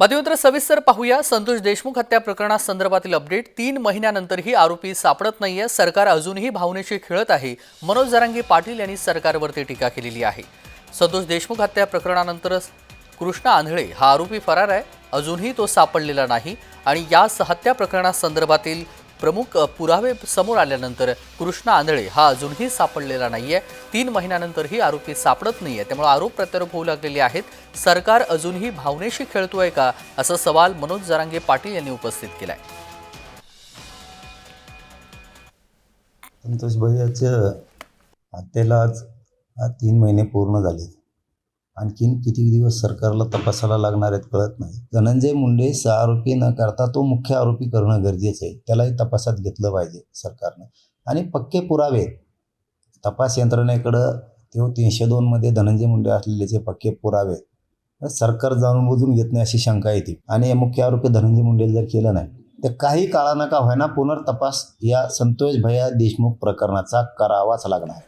बातमीपत्र सविस्तर पाहूया. संतोष देशमुख हत्या प्रकरणासंदर्भातील अपडेट. तीन महिन्यानंतरही आरोपी सापडत नाहीये. सरकार अजूनही भावनेशी खेळत आहे. मनोज जरांगे पाटील यांनी सरकारवरती टीका केलेली आहे. संतोष देशमुख हत्या प्रकरणानंतर कृष्णा आंधळे हा आरोपी फरार आहे. अजूनही तो सापडलेला नाही. आणि या हत्या प्रकरणासंदर्भातील प्रमुख पुरावे समोर आल्यानंतर कृष्णा आंधळे हा अजूनही सापडलेला नाहीये. तीन महिन्यानंतरही आरोपी सापडत नाहीये. त्यामुळे आरोप प्रत्यारोप होऊ लागलेले आहेत. सरकार अजूनही भावनेशी खेळतोय का? असा सवाल मनोज जरांगे पाटील यांनी उपस्थित केलाय. संतोष भैयाच्या हत्येला आज आज तीन महिने पूर्ण झाले आणखीन किती दिवस सरकारला तपासायला लागणार आहेत कळत नाही. धनंजय मुंडे सहा आरोपी न करता तो मुख्य आरोपी करणं गरजेचं आहे. त्यालाही तपासात घेतलं पाहिजे सरकारनं. आणि पक्के पुरावे. तपास यंत्रणेकडं तो तीनशे दोनमध्ये धनंजय मुंडे असलेले जे पक्के पुरावे सरकार जाणून बुजून घेत नाही अशी शंका येते. आणि मुख्य आरोपी धनंजय मुंडे जर केलं नाही तर काही काळानं का होईना पुनर्तपास या संतोष भैया देशमुख प्रकरणाचा करावाच लागणार.